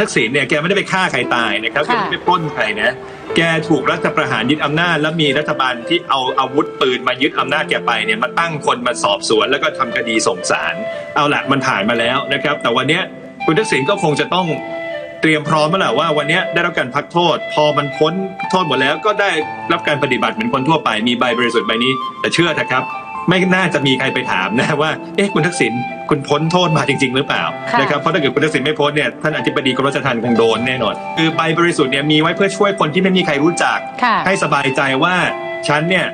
ทักษิณเนี่ยแกไม่ได้ไปฆ่าใครตายนะครับแกค่ะไม่ได้ไปปล้นใครนะแกถูกรัฐประหารยึดอำนาจ แล้วมีรัฐบาลที่เอาอาวุธปืนมายึดอำนาจแกไปเนี่ยมาตั้งคนมาสอบสวน แล้วก็ทำคดีส่งศาลเอาละมันผ่านมาแล้วนะครับ แต่วันเนี้ยคุณทักษิณก็คงจะต้องเตรียมพร้อมแล้วแหละว่าวันเนี้ยได้รับการพักโทษ พอมันพ้นโทษหมดแล้วก็ได้รับการปฏิบัติเหมือนคนทั่วไปมีใบบริสุทธิ์ใบนี้ แต่เชื่อเถอะครับ ไม่น่าจะมีใครไปถามนะว่าเอ๊ะคุณทักษิณคุณพ้นโทษมาจริง ๆ หรือเปล่าค่ะนะครับเพราะถ้าเกิดคุณทักษิณไม่พ้นเนี่ยท่านอธิบดีกรมราชทัณฑ์คงโดนแน่นอน คือใบบริสุทธิ์เนี่ยมีไว้เพื่อช่วยคนที่ไม่มีใครรู้จักค่ะให้สบายใจว่าฉันเนี่ย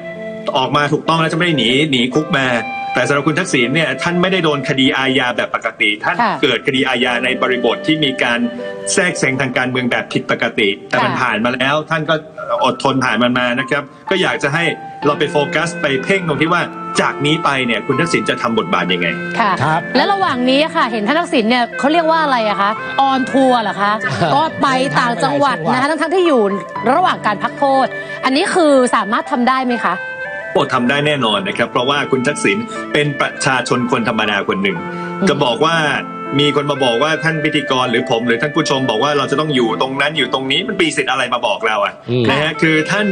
ออกมาถูกต้องแล้วจะไม่ได้หนีหนีคุกมา แต่สำหรับคุณทักษิณเนี่ยท่านไม่ได้โดนคดีอาญาแบบปกติ ท่านค่ะเกิดคดีอาญาในบริบทที่มีการแทรกแซงทางการเมืองแบบผิดปกติ แต่มันค่ะ ผ่านมาแล้ว ท่านก็อดทนผ่านมันมานะครับ ก็อยากจะให้เราไปโฟกัสไปเพ่งตรงที่ว่าจากนี้ไปเนี่ยคุณทักษิณจะทำบทบาทยังไง ค่ะ ครับ และระหว่างนี้ค่ะ เห็นท่านทักษิณเนี่ยเขาเรียกว่าอะไรอะคะ ออนทัวร์เหรอคะ ก็ไปต่างจังหวัดนะคะทั้งๆที่อยู่ระหว่างการพักโทษ อันนี้คือสามารถทำได้ไหมคะ โอ้ทำได้แน่นอนนะครับ เพราะว่าคุณทักษิณเป็นประชาชนคนธรรมดาคนหนึ่งอืมจะบอกว่ามีคนมาบอกว่าท่านพิธีกรหรือผมหรือท่านผู้ชมบอกว่าเราจะต้องอยู่ตรงนั้นอยู่ตรงนี้มันปีสิทธิ์อะไรมาบอกเราอะอืมนะฮะคือท่าน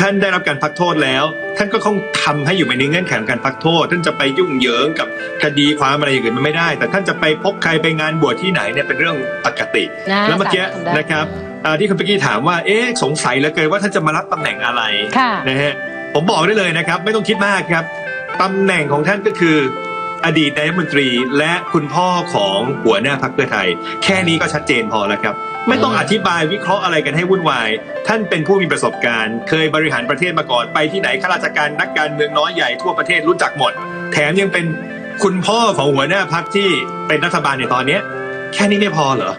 ท่านได้รับการพักโทษแล้ว ท่านก็คงทำให้อยู่ในเงื่อนไขของการพักโทษ ท่านจะไปยุ่งเหยิงกับคดีความอะไรอย่างอื่นมันไม่ได้ แต่ท่านจะไปพบใครไปงานบวชที่ไหนเนี่ยเป็นเรื่องปกตินะแล้วเมื่อกี้สามารถทำได้นะครับอ่าที่คุณเมื่อกี้ถามว่าเอ๊ะสงสัยเหลือเกินว่าท่านจะมารับตำแหน่งอะไรค่ะนะฮะ ผมบอกได้เลยนะครับ ไม่ต้องคิดมากครับตำแหน่งของท่านก็คือ อดีตนายกรัฐมนตรีและคุณพ่อของหัวหน้าพรรคเพื่อไทย แค่นี้ก็ชัดเจนพอแล้วครับ ไม่ต้องอธิบายวิเคราะห์อะไรกันให้วุ่นวาย ท่านเป็นผู้มีประสบการณ์ เคยบริหารประเทศมาก่อนไปที่ไหนข้าราชการนักการเมืองน้อยใหญ่ทั่วประเทศรู้จักหมด แถมยังเป็นคุณพ่อของหัวหน้าพรรคที่เป็นรัฐบาลในตอนนี้แค่นี้ไม่พอเหรอ